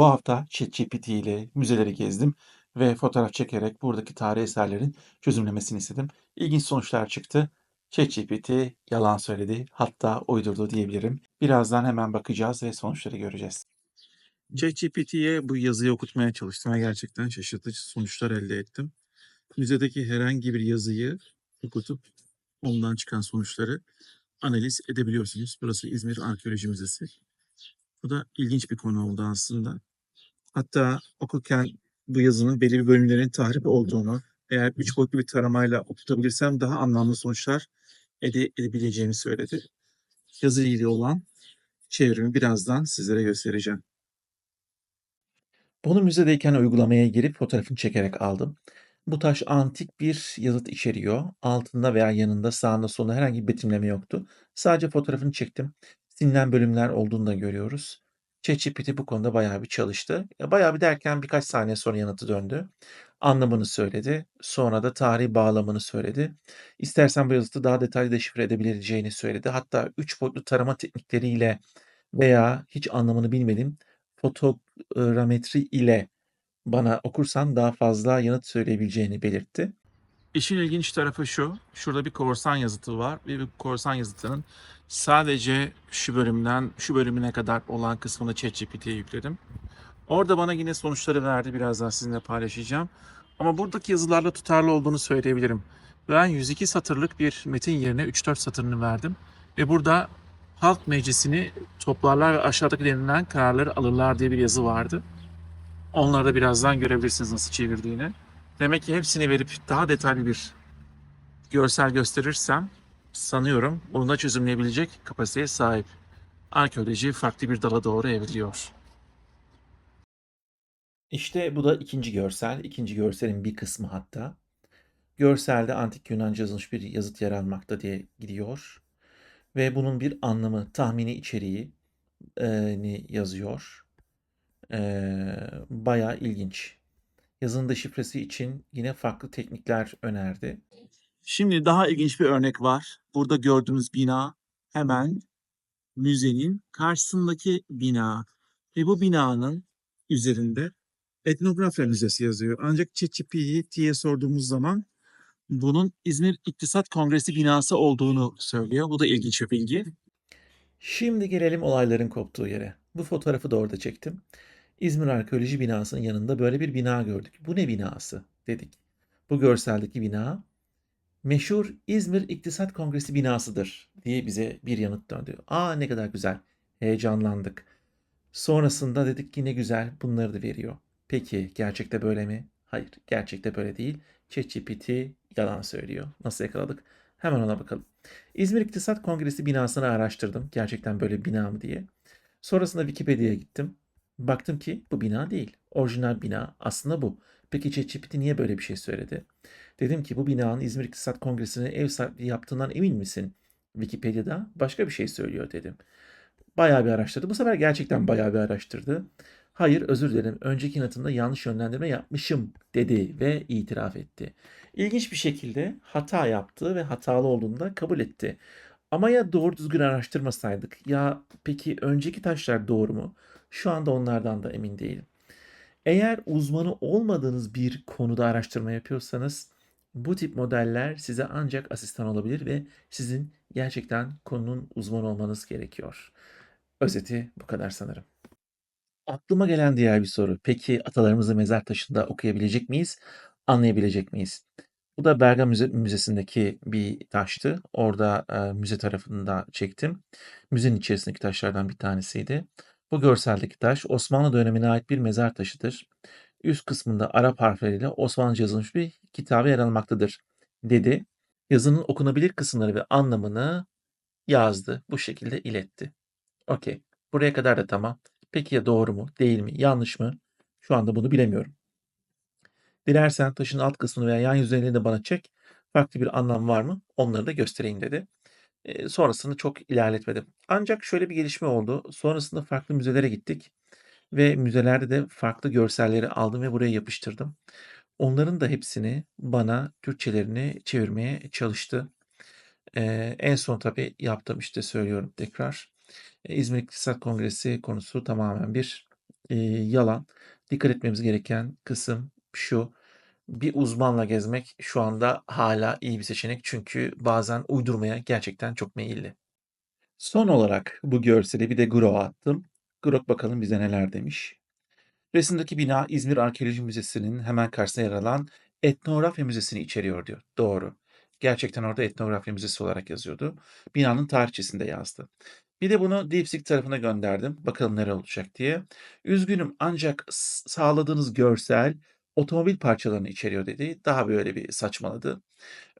Bu hafta ChatGPT ile müzeleri gezdim ve fotoğraf çekerek buradaki tarihi eserlerin çözümlemesini istedim. İlginç sonuçlar çıktı. ChatGPT yalan söyledi, hatta uydurdu diyebilirim. Birazdan hemen bakacağız ve sonuçları göreceğiz. ChatGPT'ye bu yazıyı okutmaya çalıştım ve gerçekten şaşırtıcı sonuçlar elde ettim. Müzedeki herhangi bir yazıyı okutup ondan çıkan sonuçları analiz edebiliyorsunuz. Burası İzmir Arkeoloji Müzesi. Bu da ilginç bir konu oldu aslında. Hatta okurken bu yazının belli bir bölümlerin tahrip olduğunu, eğer üç boyutlu bir taramayla okutabilirsem daha anlamlı sonuçlar ede, edebileceğimi söyledi. Yazı ile olan çevrimi birazdan sizlere göstereceğim. Bunu müzedeyken uygulamaya girip fotoğrafını çekerek aldım. Bu taş antik bir yazıt içeriyor. Altında veya yanında sağında solunda herhangi bir betimleme yoktu. Sadece fotoğrafını çektim. Silinen bölümler olduğunu da görüyoruz. ChatGPT bu konuda bayağı bir çalıştı. Ya Bayağı bir derken birkaç saniye sonra yanıtı döndü. Anlamını söyledi. Sonra da tarihi bağlamını söyledi. İstersen bu yazıtı daha detaylı deşifre edebileceğini söyledi. Hatta 3 boyutlu tarama teknikleriyle veya hiç anlamını bilmediğim fotogrametri ile bana okursan daha fazla yanıt söyleyebileceğini belirtti. İşin ilginç tarafı şu. Şurada bir korsan yazıtı var ve bu korsan yazıtının sadece şu bölümden şu bölümüne kadar olan kısmını ChatGPT'ye yükledim. Orada bana yine sonuçları verdi. Birazdan sizinle paylaşacağım. Ama buradaki yazılarla tutarlı olduğunu söyleyebilirim. Ben 102 satırlık bir metin yerine 3-4 satırını verdim. Ve burada halk meclisini toplarlar ve aşağıdaki denilen kararları alırlar diye bir yazı vardı. Onları da birazdan görebilirsiniz nasıl çevirdiğini. Demek ki hepsini verip daha detaylı bir görsel gösterirsem sanıyorum bunu da çözümleyebilecek kapasiteye sahip. Arkeoloji farklı bir dala doğru evriliyor. İşte bu da ikinci görsel. İkinci görselin bir kısmı hatta. Görselde antik Yunanca yazılmış bir yazıt yer almakta diye gidiyor. Ve bunun bir anlamı, tahmini içeriği e, yazıyor. E, bayağı ilginç. Yazının deşifresi için yine farklı teknikler önerdi. Şimdi daha ilginç bir örnek var. Burada gördüğünüz bina hemen müzenin karşısındaki bina. Ve bu binanın üzerinde Etnografya Müzesi yazıyor. Ancak ChatGPT'ye sorduğumuz zaman bunun İzmir İktisat Kongresi binası olduğunu söylüyor. Bu da ilginç bir bilgi. Şimdi gelelim olayların koptuğu yere. Bu fotoğrafı da orada çektim. İzmir Arkeoloji binasının yanında böyle bir bina gördük. Bu ne binası dedik. Bu görseldeki bina meşhur İzmir İktisat Kongresi binasıdır diye bize bir yanıt döndü. Aa ne kadar güzel. Heyecanlandık. Sonrasında dedik ki ne güzel bunları da veriyor. Peki gerçekte böyle mi? Hayır gerçekte böyle değil. ChatGPT yalan söylüyor. Nasıl yakaladık? Hemen ona bakalım. İzmir İktisat Kongresi binasını araştırdım. Gerçekten böyle bina mı diye. Sonrasında Wikipedia'ya gittim. Baktım ki bu bina değil. Orijinal bina aslında bu. Peki ChatGPT niye böyle bir şey söyledi? Dedim ki bu binanın İzmir İktisat Kongresi'ne ev sahipliği yaptığından emin misin? Wikipedia'da başka bir şey söylüyor dedim. Bayağı bir araştırdı. Bu sefer gerçekten bayağı bir araştırdı. Hayır özür dilerim. Önceki yanıtımda yanlış yönlendirme yapmışım dedi ve itiraf etti. İlginç bir şekilde hata yaptı ve hatalı olduğunu da kabul etti. Ama ya doğru düzgün araştırmasaydık? Ya peki önceki taşlar doğru mu? Şu anda onlardan da emin değilim. Eğer uzmanı olmadığınız bir konuda araştırma yapıyorsanız bu tip modeller size ancak asistan olabilir ve sizin gerçekten konunun uzmanı olmanız gerekiyor. Özeti bu kadar sanırım. Aklıma gelen diğer bir soru. Peki atalarımızı mezar taşında okuyabilecek miyiz? Anlayabilecek miyiz? Bu da Bergama Müze Müzesi'ndeki bir taştı. Orada e, müze tarafında çektim. Müzenin içerisindeki taşlardan bir tanesiydi. Bu görseldeki taş Osmanlı dönemine ait bir mezar taşıdır. Üst kısmında Arap harfleriyle Osmanlıca yazılmış bir kitabı yer almaktadır dedi. Yazının okunabilir kısımları ve anlamını yazdı. Bu şekilde iletti. Okey. Buraya kadar da tamam. Peki ya doğru mu, değil mi, yanlış mı? Şu anda bunu bilemiyorum. Dilersen taşın alt kısmını veya yan yüzeyini de bana çek. Farklı bir anlam var mı? Onları da göstereyim dedi. E, sonrasını çok ilerletmedim. Ancak şöyle bir gelişme oldu. Sonrasında farklı müzelere gittik ve müzelerde de farklı görselleri aldım ve buraya yapıştırdım. Onların da hepsini bana Türkçelerini çevirmeye çalıştı. Ee, en son tabii yaptım işte söylüyorum tekrar. E, İzmir İktisat Kongresi konusu tamamen bir eee, yalan. Dikkat etmemiz gereken kısım şu: Bir uzmanla gezmek şu anda hâlâ iyi bir seçenek çünkü bazen uydurmaya gerçekten çok meyilli. Son olarak bu görsele bir de Grok'a attım. Grok bakalım bize neler demiş. Resimdeki bina İzmir Arkeoloji Müzesi'nin hemen karşısında yer alan Etnografya Müzesi'ni içeriyor diyor. Doğru. Gerçekten orada Etnografya Müzesi olarak yazıyordu. Binanın tarihçesinde yazdı. Bir de bunu DeepSeek tarafına gönderdim. Bakalım neler olacak diye. Üzgünüm ancak sağladığınız görsel otomobil parçalarını içeriyor dedi. Daha böyle bir saçmaladı.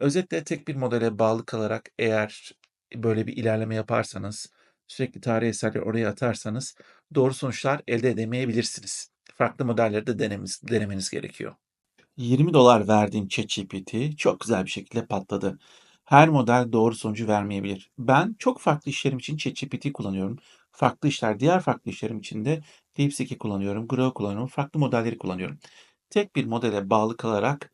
Özetle tek bir modele bağlı kalarak eğer böyle bir ilerleme yaparsanız, sürekli tarih oraya atarsanız doğru sonuçlar elde edemeyebilirsiniz. Farklı modelleri de denemeniz, denemeniz gerekiyor. 20 dolar verdiğim ChatGPT çok güzel bir şekilde patladı. Her model doğru sonucu vermeyebilir. Ben çok farklı işlerim için ChatGPT kullanıyorum. Farklı işler, diğer farklı işlerim için de DeepSeek'i kullanıyorum, Grok kullanıyorum, farklı modelleri kullanıyorum. Tek bir modele bağlı kalarak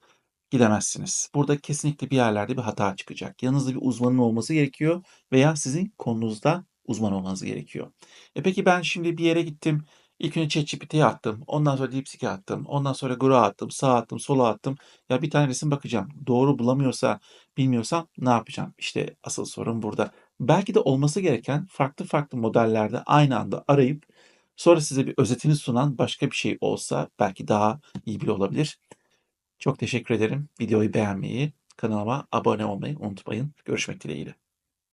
gidemezsiniz. Burada kesinlikle bir yerlerde bir hata çıkacak. Yanınızda bir uzmanın olması gerekiyor veya sizin konunuzda uzman olmanız gerekiyor. E peki ben şimdi bir yere gittim. İlk önce ChatGPT'ye attım. Ondan sonra DeepSeek'e attım. Ondan sonra Grok'a attım. Sağa attım, sola attım. Ya bir tane resim bakacağım. Doğru bulamıyorsa, bilmiyorsam ne yapacağım? İşte asıl sorun burada. Belki de olması gereken farklı farklı modellerde aynı anda arayıp sonra size bir özetini sunan başka bir şey olsa belki daha iyi bile olabilir. Çok teşekkür ederim. Videoyu beğenmeyi, kanalıma abone olmayı unutmayın. Görüşmek dileğiyle.